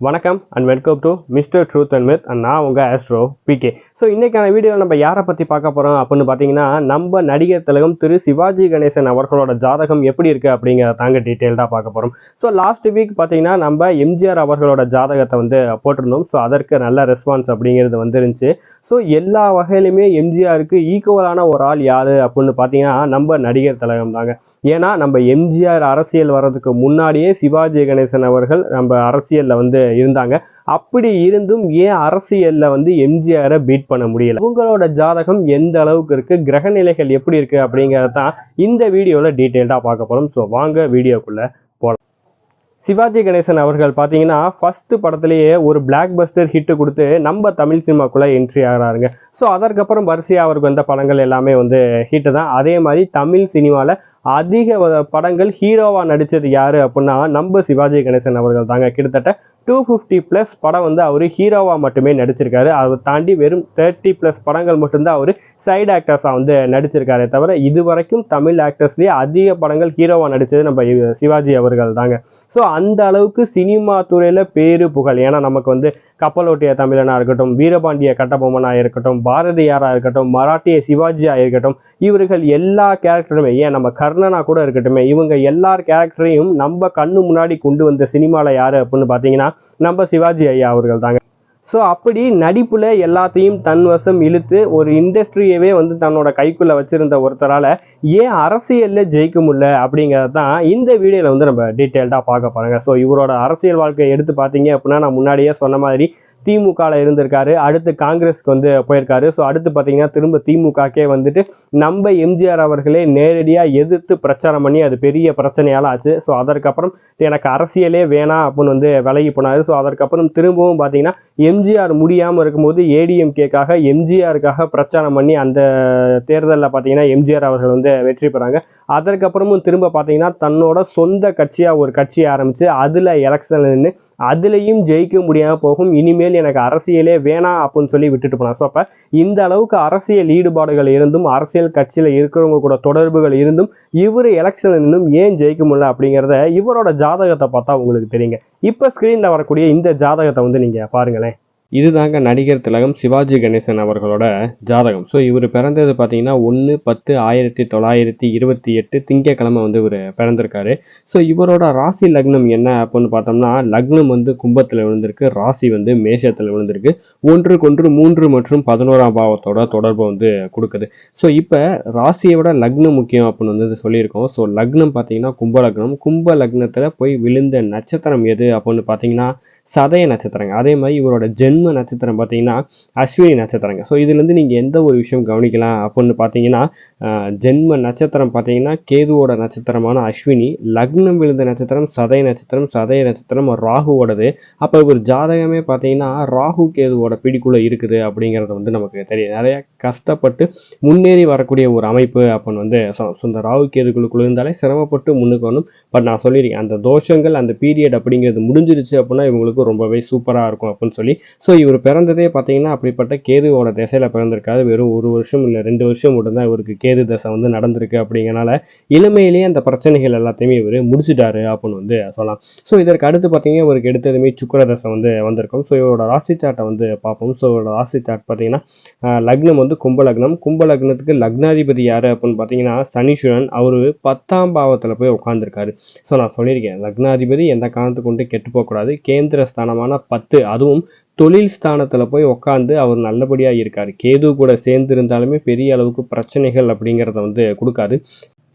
வணக்கம் and welcome to mister truth and myth and நான் உங்கள் ஆஸ்ட்ரோ பிகே ஸோ இன்றைக்கான வீடியோவில் நம்ம யாரை பற்றி பார்க்க போகிறோம் அப்படின்னு பார்த்தீங்கன்னா நம்ம நடிகர் திலகம் திரு சிவாஜி கணேசன் அவர்களோட ஜாதகம் எப்படி இருக்குது அப்படிங்கிறத தாங்க டீட்டெயில்டாக பார்க்க போகிறோம் ஸோ லாஸ்ட் வீக் பார்த்தீங்கன்னா நம்ம எம்ஜிஆர் அவர்களோட ஜாதகத்தை வந்து போட்டிருந்தோம். ஸோ அதற்கு நல்ல ரெஸ்பான்ஸ் அப்படிங்கிறது வந்துருந்துச்சு. ஸோ எல்லா வகையிலுமே எம்ஜிஆருக்கு ஈக்குவலான ஒரு ஆள் யார் அப்படின்னு பார்த்தீங்கன்னா நம்ம நடிகர் திலகம் தாங்க ஏன்னா நம்ம எம்ஜிஆர் அரசியல் வர்றதுக்கு முன்னாடியே சிவாஜி கணேசன் அவர்கள் நம்ம அரசியலில் வந்து இருந்தாங்க. அப்படி இருந்தும் ஏன் அரசியலில் வந்து எம்ஜிஆரை பீட் பண்ண முடியல? உங்களோட ஜாதகம் எந்த அளவுக்கு இருக்கு? கிரக நிலைகள் எப்படி இருக்குது அப்படிங்கிறத தான் இந்த வீடியோவில் டீட்டெயில்டாக பார்க்க போகிறோம் ஸோ வாங்க வீடியோக்குள்ளே போகலாம் சிவாஜி கணேசன் அவர்கள் பார்த்தீங்கன்னா ஃபஸ்ட்டு படத்துலேயே ஒரு பிளாக் பஸ்டர் ஹிட்டு கொடுத்து நம்ம தமிழ் சினிமாக்குள்ளே என்ட்ரி ஆகிறாருங்க. ஸோ அதற்கப்புறம் வரிசையாக அவருக்கு வந்த படங்கள் எல்லாமே வந்து ஹிட்டு தான். அதே மாதிரி தமிழ் சினிமாவில் அதிக படங்கள் ஹீரோவாக நடித்தது யார் அப்படின்னா நம்ம சிவாஜி கணேசன் அவர்கள் தாங்க. கிட்டத்தட்ட டூ ஃபிஃப்டி ப்ளஸ் படம் வந்து அவர் ஹீரோவாக மட்டுமே நடிச்சிருக்காரு. அதை தாண்டி வெறும் தேர்ட்டி ப்ளஸ் படங்கள் மட்டும்தான் அவர் சைடு ஆக்டர்ஸாக வந்து நடிச்சிருக்காரே தவிர இது வரைக்கும் தமிழ் ஆக்டர்ஸ்லேயே அதிக படங்கள் ஹீரோவாக நடித்தது நம்ம சிவாஜி அவர்கள் தாங்க ஸோ அந்த அளவுக்கு சினிமா துறையில் பேரு புகழ். ஏன்னா நமக்கு வந்து கப்பலோட்டிய தமிழனாக இருக்கட்டும் வீரபாண்டிய கட்டபொம்மனாக இருக்கட்டும் பாரதியாராக இருக்கட்டும் மராட்டிய சிவாஜியாக இருக்கட்டும் இவர்கள் எல்லா கேரக்டருமே ஏன் நம்ம கர்ணனா கூட இருக்கட்டுமே இவங்க எல்லார் கேரக்டரையும் நம்ம கண்ணு முன்னாடி கொண்டு வந்த சினிமாவில் யார் அப்படின்னு பார்த்தீங்கன்னா நம்ம சிவாஜி ஐயா அவர்கள் தாங்க. ஸோ அப்படி நடிப்புல எல்லாத்தையும் தன் வசம் இழுத்து ஒரு இண்டஸ்ட்ரியவே வந்து தன்னோட கைக்குள்ள வச்சிருந்த ஒருத்தரால ஏன் அரசியல்ல ஜெயிக்க முடியல அப்படிங்கிறது தான் இந்த வீடியோவில் வந்து நம்ம டீட்டெயில்டாக பார்க்க போறாங்க. ஸோ இவரோட அரசியல் வாழ்க்கையை எடுத்து பார்த்தீங்க அப்படின்னா நான் முன்னாடியே சொன்ன மாதிரி திமுகவில் இருந்திருக்காரு. அடுத்து காங்கிரஸ்க்கு வந்து போயிருக்காரு. ஸோ அடுத்து பார்த்தீங்கன்னா திரும்ப திமுகக்கே வந்துட்டு நம்ம எம்ஜிஆர் அவர்களே நேரடியாக எதிர்த்து பிரச்சாரம் பண்ணி அது பெரிய பிரச்சனையால் ஆச்சு. ஸோ அதற்கப்புறம் எனக்கு அரசியலே வேணாம் அப்படின்னு வந்து விலகி போனார். ஸோ அதற்கப்புறம் திரும்பவும் பார்த்தீங்கன்னா எம்ஜிஆர் முடியாமல் இருக்கும்போது ஏடிஎம்கேக்காக எம்ஜிஆருக்காக பிரச்சாரம் பண்ணி அந்த தேர்தலில் பார்த்தீங்கன்னா எம்ஜிஆர் அவர்கள் வந்து வெற்றி பெறாங்க. அதற்கப்புறமும் திரும்ப பார்த்தீங்கன்னா தன்னோட சொந்த கட்சியாக ஒரு கட்சியை ஆரம்பித்து அதில் எலெக்ஷனில் நின்று அதுலேயும் ஜெயிக்க முடியாமல் போகும். இனிமேல் எனக்கு அரசியலே வேணாம் அப்படின்னு சொல்லி விட்டுட்டு போனான் ஸோ அப்போ இந்த அளவுக்கு அரசியல் ஈடுபாடுகள் இருந்தும் அரசியல் கட்சியில் இருக்கிறவங்க கூட தொடர்புகள் இருந்தும் இவர் எலெக்ஷனில் இன்னும் ஏன் ஜெயிக்க முடியல அப்படிங்கிறத இவரோட ஜாதகத்தை பார்த்தா உங்களுக்கு தெரியுங்க. இப்போ ஸ்க்ரீனில் வரக்கூடிய இந்த ஜாதகத்தை வந்து நீங்கள் பாருங்களேன். இதுதாங்க நடிகர் திலகம் சிவாஜி கணேசன் அவர்களோட ஜாதகம். ஸோ இவர் பிறந்தது பார்த்தீங்கன்னா ஒன்று பத்து ஆயிரத்தி தொள்ளாயிரத்தி இருபத்தி எட்டு திங்கக்கிழமை வந்து இவர் பிறந்திருக்காரு. ஸோ இவரோட ராசி லக்னம் என்ன அப்படின்னு பார்த்தோம்னா லக்னம் வந்து கும்பத்தில் விழுந்திருக்கு ராசி வந்து மேஷத்தில் விழுந்திருக்கு. ஒன்றுக்கொன்று மூன்று மற்றும் பதினோராம் பாவத்தோட தொடர்பை வந்து கொடுக்குது. ஸோ இப்போ ராசியை விட லக்னம் முக்கியம் அப்படின்னு வந்து சொல்லியிருக்கோம். ஸோ லக்னம் பார்த்தீங்கன்னா கும்ப லக்னம் கும்ப லக்னத்தில் போய் விழுந்த நட்சத்திரம் எது அப்படின்னு பார்த்தீங்கன்னா சதய நட்சத்திரங்க. அதே மாதிரி இவரோட ஜென்ம நட்சத்திரம் பார்த்தீங்கன்னா அஸ்வினி நட்சத்திரங்க. ஸோ இதுலேருந்து நீங்கள் எந்த ஒரு விஷயம் கவனிக்கலாம் அப்படின்னு பார்த்தீங்கன்னா ஜென்ம நட்சத்திரம் பார்த்தீங்கன்னா கேதுவோட நட்சத்திரமான அஸ்வினி லக்னம் விழுந்த நட்சத்திரம் சதய நட்சத்திரம் சதய நட்சத்திரம் ராகுவோடது. அப்போ இவர் ஜாதகமே பார்த்தீங்கன்னா ராகு கேதுவோட பிடிக்குள்ளே இருக்குது அப்படிங்கிறது வந்து நமக்கு தெரியும். நிறையா கஷ்டப்பட்டு முன்னேறி வரக்கூடிய ஒரு அமைப்பு அப்படின்னு வந்து சொந்த இந்த ராகு கேதுக்குள்ளுக்குள்ள இருந்தாலே சிரமப்பட்டு முன்னுக்கு வரணும். பட் நான் சொல்லியிருக்கேன் அந்த தோஷங்கள் அந்த பீரியட் அப்படிங்கிறது முடிஞ்சிருச்சு அப்படின்னா இவங்களுக்கு ரொம்பவே சூப்பராக இருக்கும் அப்படின்னு சொல்லி. ஸோ இவர் பிறந்ததே பார்த்தீங்கன்னா அப்படிப்பட்ட கேதுவோட திசையில் பிறந்திருக்காரு. வெறும் ஒரு வருஷம் இல்லை ரெண்டு வருஷம் மட்டும்தான் இவருக்கு கேது தசை வந்து நடந்திருக்கு அப்படிங்கிறனால இளமையிலேயே அந்த பிரச்சனைகள் எல்லாத்தையுமே இவர் முடிச்சிட்டாரு அப்படின்னு வந்து சொல்லலாம். ஸோ இதற்கு அடுத்து பார்த்தீங்கன்னா இவருக்கு எடுத்ததுமே சுக்கர தசை வந்து வந்திருக்கும். ஸோ இவரோட ராசி வந்து பார்ப்போம். ஸோ இவரோட ராசி பார்த்தீங்கன்னா லக்னம் வந்து கும்ப லக்னம். கும்ப லக்னத்துக்கு லக்னாதிபதி யார் அப்படின்னு பார்த்தீங்கன்னா சனீஸ்வரன். அவர் பத்தாம் பாவத்தில் போய் உட்காந்துருக்காரு ஸோ நான் சொல்லியிருக்கேன் லக்னாதிபதி எந்த காரணத்துக்கு கொண்டு கெட்டு போகக்கூடாது. கேந்திர ஸ்தானமான பத்து அதுவும் தொழில் ஸ்தானத்தில் போய் உட்காந்து அவர் நல்லபடியாக இருக்கார். கேது கூட சேர்ந்து இருந்தாலுமே பெரிய அளவுக்கு பிரச்சனைகள் அப்படிங்கிறத வந்து கொடுக்காது.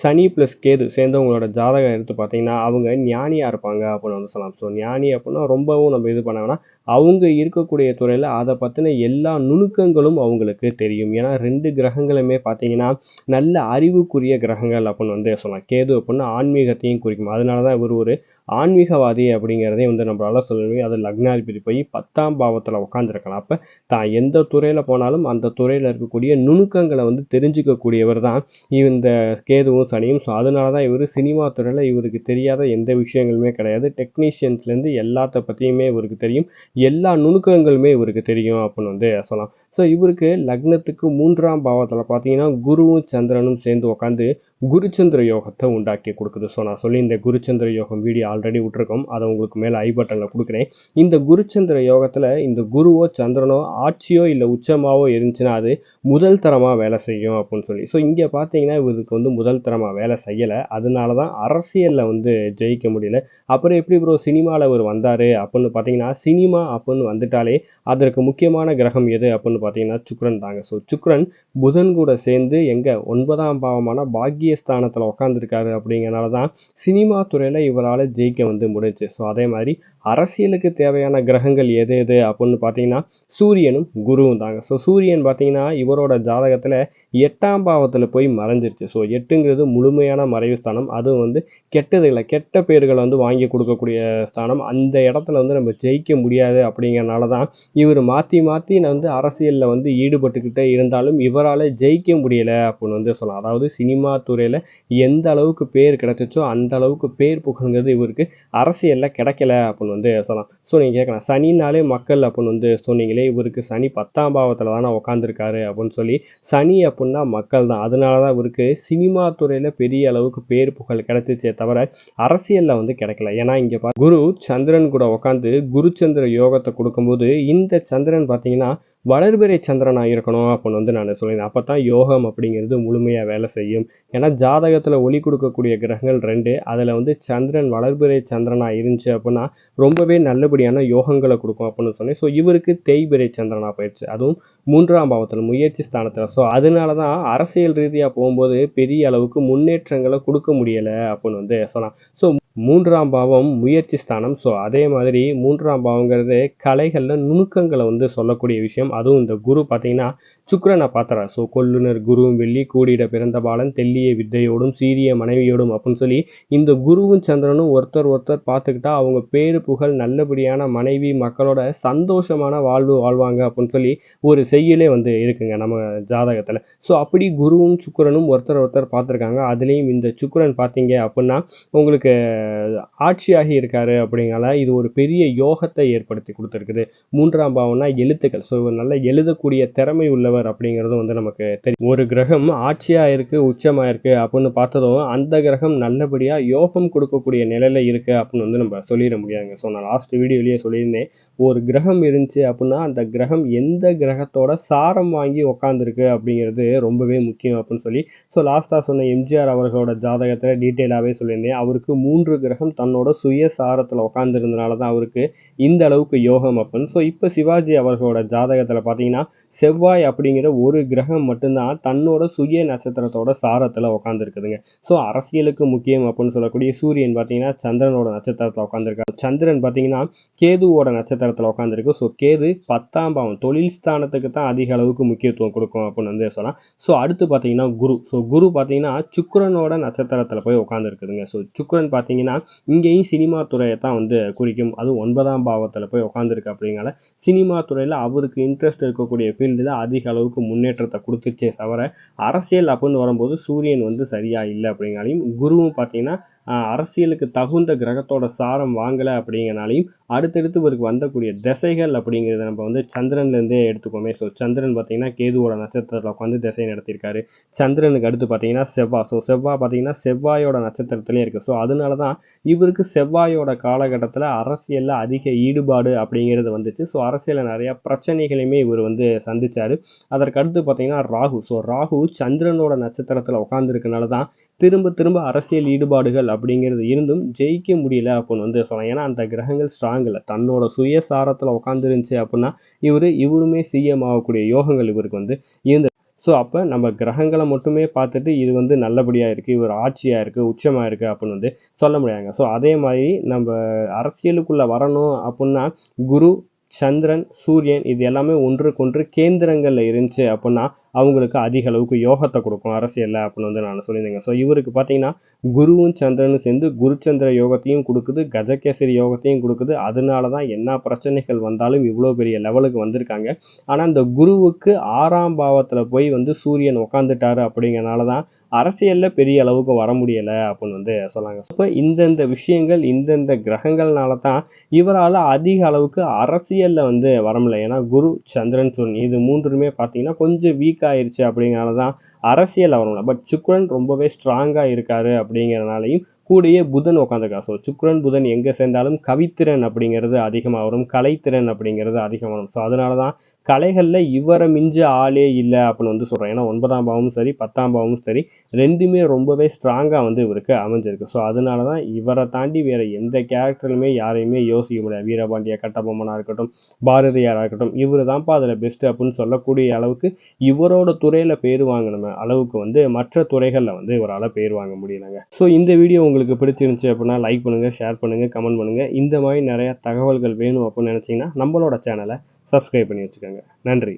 சனி ப்ளஸ் கேது சேர்ந்தவங்களோட ஜாதகம் எடுத்து பார்த்தீங்கன்னா அவங்க ஞானியாக இருப்பாங்க அப்படின்னு வந்து சொல்லலாம். ஸோ ஞானி அப்படின்னா ரொம்பவும் நம்ம இது பண்ண வேணாம் அவங்க இருக்கக்கூடிய துறையில் அதை பற்றின எல்லா நுணுக்கங்களும் அவங்களுக்கு தெரியும். ஏன்னா ரெண்டு கிரகங்களுமே பார்த்தீங்கன்னா நல்ல அறிவுக்குரிய கிரகங்கள் அப்படின்னு வந்து சொல்லலாம். கேது அப்படின்னா ஆன்மீகத்தையும் குறிக்கும். அதனால தான் இவர் ஒரு ஆன்மீகவாதி அப்படிங்கிறதே வந்து நம்மளால சொல்ல முடியும். அது லக்னாதிபதி போய் பத்தாம் பாவத்தில் உட்காந்துருக்கலாம் அப்போ தான் எந்த துறையில் போனாலும் அந்த துறையில் இருக்கக்கூடிய நுணுக்கங்களை வந்து தெரிஞ்சுக்கக்கூடியவர் தான் இந்த கேதுவும் சனியும். ஸோ அதனால தான் இவர் சினிமா துறையில் இவருக்கு தெரியாத எந்த விஷயங்களுமே கிடையாது. டெக்னீஷியன்ஸ்லேருந்து எல்லாத்த பற்றியுமே இவருக்கு தெரியும். எல்லா நுணுக்கங்களுமே இவருக்கு தெரியும் அப்படின்னு வந்து சொல்லலாம். ஸோ இவருக்கு லக்னத்துக்கு மூன்றாம் பாவத்தில் பார்த்தீங்கன்னா குருவும் சந்திரனும் சேர்ந்து உட்காந்து குருச்சந்திர யோகத்தை உண்டாக்கி கொடுக்குது. ஸோ நான் சொல்லி இந்த குருச்சந்திர யோகம் வீடியோ ஆல்ரெடி விட்டுருக்கோம். அதை உங்களுக்கு மேலே ஐ பட்டனில் கொடுக்குறேன். இந்த குருச்சந்திர யோகத்தில் இந்த குருவோ சந்திரனோ ஆட்சியோ இல்லை உச்சமாவோ இருந்துச்சுன்னா அது முதல் தரமாக வேலை செய்யும் அப்படின்னு சொல்லி. ஸோ இங்கே பார்த்தீங்கன்னா இவருக்கு வந்து முதல் தரமாக வேலை செய்யலை. அதனால தான் அரசியலில் வந்து ஜெயிக்க முடியல. அப்புறம் எப்படி ப்ரோ சினிமாவில் அவர் வந்தார் அப்படின்னு பார்த்தீங்கன்னா சினிமா அப்படின்னு வந்துட்டாலே அதற்கு முக்கியமான கிரகம் எது அப்படின்னு பார்த்தீங்கன்னா சுக்ரன் தாங்க. ஸோ சுக்ரன் புதன் கூட சேர்ந்து எங்கே ஒன்பதாம் பாவமான பாக்கியஸ்தானத்தில் உட்காந்துருக்காரு அப்படிங்கிறனால தான் சினிமா துறையில் இவரால் ஜெயிக்க வந்து முடிஞ்சு ஸோ அதே மாதிரி அரசியலுக்கு தேவையான கிரகங்கள் எது எது அப்படின்னு பார்த்தீங்கன்னா சூரியனும் குருவும் தாங்க. ஸோ சூரியன் பார்த்தீங்கன்னா இவரோட ஜாதகத்தில் எட்டாம் பாவத்தில் போய் மறைஞ்சிருச்சு. ஸோ எட்டுங்கிறது முழுமையான மறைவு ஸ்தானம். அதுவும் வந்து கெட்டதில்லை கெட்ட பேர்களை வந்து வாங்கி கொடுக்கக்கூடிய ஸ்தானம். அந்த இடத்துல வந்து நம்ம ஜெயிக்க முடியாது அப்படிங்கிறனால தான் இவர் மாற்றி மாற்றி நான் வந்து அரசியலில் வந்து ஈடுபட்டுக்கிட்டே இருந்தாலும் இவரால் ஜெயிக்க முடியலை அப்படின்னு வந்து சொல்லலாம். அதாவது சினிமா துறையில் எந்த அளவுக்கு பேர் கிடச்சிச்சோ அந்த அளவுக்கு பேர் புகழ்ங்கிறது இவருக்கு அரசியலில் கிடைக்கல அப்படின்னு வந்து சொல்லலாம். ஸோ நீங்கள் கேட்கலாம் சனினாலே மக்கள் அப்படின்னு வந்து சொன்னீங்களே இவருக்கு சனி பத்தாம் பாவத்தில் தானே உட்காந்துருக்காரு அப்படின்னு சொல்லி. சனி அப்படின்னா மக்கள் தான். அதனால தான் இவருக்கு சினிமா துறையில் பெரிய அளவுக்கு பேர் புகழ் கிடைச்சிச்சே தவிர அரசியலில் வந்து கிடைக்கல. ஏன்னா இங்கே குரு சந்திரன் கூட உட்காந்து குருச்சந்திர யோகத்தை கொடுக்கும்போது இந்த சந்திரன் பார்த்தீங்கன்னா வளர்பிறை சந்திரனாக இருக்கணும் அப்படின்னு வந்து நான் சொல்லியிருந்தேன். அப்போ தான் யோகம் அப்படிங்கிறது முழுமையாக வேலை செய்யும். ஏன்னா ஜாதகத்தில் ஒளி கொடுக்கக்கூடிய கிரகங்கள் ரெண்டு. அதில் வந்து சந்திரன் வளர்பிறை சந்திரனாக இருந்துச்சு அப்படின்னா ரொம்பவே நல்லபடியான யோகங்களை கொடுக்கும் அப்படின்னு சொன்னேன். ஸோ இவருக்கு தேய்பிறை சந்திரனாக போயிடுச்சு. அதுவும் மூன்றாம் பாவத்தில் முயற்சி ஸ்தானத்தில். ஸோ அதனால தான் அரசியல் ரீதியாக போகும்போது பெரிய அளவுக்கு முன்னேற்றங்களை கொடுக்க முடியலை அப்படின்னு வந்து சொல்லலாம் ஸோ மூன்றாம் பாவம் முயற்சி ஸ்தானம். ஸோ அதே மாதிரி மூன்றாம் பாவங்கிறது கலைகளில் நுணுக்கங்களை வந்து சொல்லக்கூடிய விஷயம். அதுவும் இந்த குரு பார்த்தீங்கன்னா சுக்கிரனை பார்த்துறா ஸோ கொல்லுனர் குருவும் வெள்ளி கூடிட பிறந்த பாலன் தெல்லிய வித்தையோடும் சீரிய மனைவியோடும் அப்படின்னு சொல்லி இந்த குருவும் சந்திரனும் ஒருத்தர் ஒருத்தர் பார்த்துக்கிட்டா அவங்க பேரு புகழ் நல்லபடியான மனைவி மக்களோட சந்தோஷமான வாழ்வு வாழ்வாங்க அப்படின்னு சொல்லி ஒரு செய்யலே வந்து இருக்குங்க நம்ம ஜாதகத்தில். ஸோ அப்படி குருவும் சுக்கரனும் ஒருத்தர் ஒருத்தர் பார்த்துருக்காங்க. அதுலேயும் இந்த சுக்கரன் பார்த்தீங்க அப்படின்னா உங்களுக்கு ஆட்சியாகி இருக்காரு அப்படிங்கிறனால இது ஒரு பெரிய யோகத்தை ஏற்படுத்தி கொடுத்துருக்குது. மூன்றாம் பாவம்னா எழுத்துக்கள். ஸோ நல்ல எழுதக்கூடிய திறமை உள்ள உள்ளவர் அப்படிங்கிறது வந்து நமக்கு தெரியும். ஒரு கிரகம் ஆட்சியாக இருக்கு உச்சமாக இருக்குது அப்படின்னு பார்த்ததும் அந்த கிரகம் நல்லபடியாக யோகம் கொடுக்கக்கூடிய நிலையில இருக்கு அப்படின்னு வந்து நம்ம சொல்லிட முடியாதுங்க. ஸோ நான் லாஸ்ட் வீடியோலயே சொல்லியிருந்தேன். ஒரு கிரகம் இருந்துச்சு அப்படின்னா அந்த கிரகம் எந்த கிரகத்தோட சாரம் வாங்கி உக்காந்துருக்கு அப்படிங்கிறது ரொம்பவே முக்கியம் அப்படின்னு சொல்லி ஸோ லாஸ்ட்டாக சொன்ன எம்ஜிஆர் அவர்களோட ஜாதகத்தில் டீட்டெயிலாகவே சொல்லியிருந்தேன். அவருக்கு மூன்று கிரகம் தன்னோட சுய சாரத்தில் உட்காந்துருந்தனால தான் அவருக்கு இந்த அளவுக்கு யோகம் அப்படின்னு. ஸோ இப்போ சிவாஜி அவர்களோட ஜாதகத்தில் பார்த்தீங்கன்னா செவ்வாய் அப்படிங்கிற ஒரு கிரகம் மட்டும்தான் தன்னோட சுய நட்சத்திரத்தோட சாரத்தில் உட்காந்துருக்குதுங்க ஸோ அரசியலுக்கு முக்கியம் அப்படின்னு சொல்லக்கூடிய சூரியன் பார்த்தீங்கன்னா சந்திரனோட நட்சத்திரத்தில் உட்காந்துருக்காரு சந்திரன் பார்த்தீங்கன்னா கேதுவோட இடத்துல உட்காந்துருக்கு ஸோ கேது பத்தாம் பாவம் தொழில் ஸ்தானத்துக்கு தான் அதிக அளவுக்கு முக்கியத்துவம் கொடுக்கும் அப்படின்னு வந்து சொல்லலாம் ஸோ அடுத்து பார்த்தீங்கன்னா குரு. ஸோ குரு பார்த்தீங்கன்னா சுக்கரனோட நட்சத்திரத்தில் போய் உட்காந்துருக்குதுங்க ஸோ சுக்கரன் பார்த்தீங்கன்னா இங்கேயும் சினிமா துறையை தான் வந்து குறிக்கும். அதுவும் ஒன்பதாம் பாவத்தில் போய் உட்காந்துருக்கு அப்படிங்கால சினிமா துறையில் அவருக்கு இன்ட்ரெஸ்ட் இருக்கக்கூடிய ஃபீல்டில் அதிக அளவுக்கு முன்னேற்றத்தை கொடுத்துச்சே தவிர அரசியல் அப்படின்னு வரும்போது சூரியன் வந்து சரியாக இல்லை அப்படிங்கிறாலையும் குருவும் பார்த்தீங்கன்னா அரசியலுக்கு தகுந்த கிரகத்தோட சாரம் வாங்கலை அப்படிங்கிறனாலையும் அடுத்தடுத்து இவருக்கு வந்தக்கூடிய திசைகள் அப்படிங்கிறத நம்ம வந்து சந்திரன்லேருந்தே எடுத்துக்கோமே ஸோ சந்திரன் பார்த்தீங்கன்னா கேதுவோட நட்சத்திரத்தில் உட்காந்து திசை நடத்தியிருக்காரு. சந்திரனுக்கு அடுத்து பார்த்தீங்கன்னா செவ்வாய் ஸோ செவ்வாய் பார்த்தீங்கன்னா செவ்வாயோட நட்சத்திரத்திலே இருக்குது ஸோ அதனால தான் இவருக்கு செவ்வாயோட காலகட்டத்தில் அரசியலில் அதிக ஈடுபாடு அப்படிங்கிறது வந்துச்சு. ஸோ அரசியலில் நிறையா பிரச்சனைகளையுமே இவர் வந்து சந்தித்தார் அதற்கு அடுத்து பார்த்தீங்கன்னா ராகு. ஸோ ராகு சந்திரனோட நட்சத்திரத்தில் உட்காந்துருக்கனால தான் திரும்ப திரும்ப அரசியல் ஈடுபாடுகள் அப்படிங்கிறது இருந்தும் ஜெயிக்க முடியல அப்படின்னு வந்து சொல்லலாம். ஏன்னா அந்த கிரகங்கள் ஸ்ட்ராங் இல்லை. தன்னோட சுயசாரத்தில் உட்காந்துருந்துச்சு அப்படின்னா இவர் இவருமே சிஎம் ஆகக்கூடிய யோகங்கள் இவருக்கு வந்து இருந்தது ஸோ அப்போ நம்ம கிரகங்களை மட்டுமே பார்த்துட்டு இது வந்து நல்லபடியாக இருக்குது இவர் ஆட்சியாக இருக்குது உச்சமாக இருக்குது அப்படின்னு வந்து சொல்ல முடியாங்க ஸோ அதே மாதிரி நம்ம அரசியலுக்குள்ளே வரணும் அப்படின்னா குரு சந்திரன் சூரியன் இது எல்லாமே ஒன்றுக்கொன்று கேந்திரங்களில் இருந்துச்சு அப்படின்னா அவங்களுக்கு அதிக அளவுக்கு யோகத்தை கொடுக்கும் அரசியலில் அப்படின்னு வந்து நான் சொல்லியிருந்தேங்க. ஸோ இவருக்கு பார்த்தீங்கன்னா குருவும் சந்திரனும் சேர்ந்து குருச்சந்திர யோகத்தையும் கொடுக்குது கஜகேசரி யோகத்தையும் கொடுக்குது. அதனால தான் என்ன பிரச்சனைகள் வந்தாலும் இவ்வளோ பெரிய லெவலுக்கு வந்திருக்காங்க. ஆனால் இந்த குருவுக்கு ஆறாம் பாவத்தில் போய் வந்து சூரியன் உட்காந்துட்டாரு அப்படிங்கிறனால தான் அரசியல்ல பெரிய அளவுக்கு வர முடியல அப்படின்னு வந்து சொன்னாங்க. இப்போ இந்தந்த விஷயங்கள் இந்தந்த கிரகங்கள்னால தான் இவரால் அதிக அளவுக்கு அரசியல்ல வந்து வர முடியல. ஏன்னா குரு சந்திரன் சுன் இது மூன்றுமே பார்த்தீங்கன்னா கொஞ்சம் வீக் ஆயிருச்சு அப்படிங்கிறனால தான் அரசியல் வர முடியல. பட் சுக்ரன் ரொம்பவே ஸ்ட்ராங்கா இருக்காரு அப்படிங்கிறனாலையும் கூடயே புதன் உட்காந்துருக்கா ஸோ சுக்ரன் புதன் எங்கே சேர்ந்தாலும் கவித்திறன் அப்படிங்கிறது அதிகமாக வரும் கலைத்திறன் அப்படிங்கிறது அதிகமாக வரும் ஸோ அதனால தான் கலைகளில் இவரை மிஞ்ச ஆளே இல்லை அப்படின்னு வந்து சொல்கிறேன் ஏன்னா ஒன்பதாம் பாவமும் சரி பத்தாம் பாவமும் சரி ரெண்டுமே ரொம்பவே ஸ்ட்ராங்காக வந்து இவருக்கு அமைஞ்சிருக்கு. ஸோ அதனால தான் இவரை தாண்டி வேறு எந்த கேரக்டருமே யாரையுமே யோசிக்க முடியாது. வீரபாண்டிய கட்டபொம்மனாக இருக்கட்டும் பாரதியாராக இருக்கட்டும் இவர் தான்ப்பா அதில் பெஸ்ட்டு அப்படின்னு சொல்லக்கூடிய அளவுக்கு இவரோட துறையில் பேர் வாங்கின அளவுக்கு வந்து மற்ற துறைகளில் வந்து இவரால் பேர் வாங்க முடியலங்க. ஸோ இந்த வீடியோ உங்களுக்கு பிடிச்சிருந்துச்சு அப்படின்னா லைக் பண்ணுங்கள் ஷேர் பண்ணுங்கள் கமெண்ட் பண்ணுங்கள் இந்த மாதிரி நிறையா தகவல்கள் வேணும் அப்படின்னு நினச்சிங்கன்னா நம்மளோட சேனலை சப்ஸ்கிரைப் பண்ணி வச்சுக்கோங்க. நன்றி.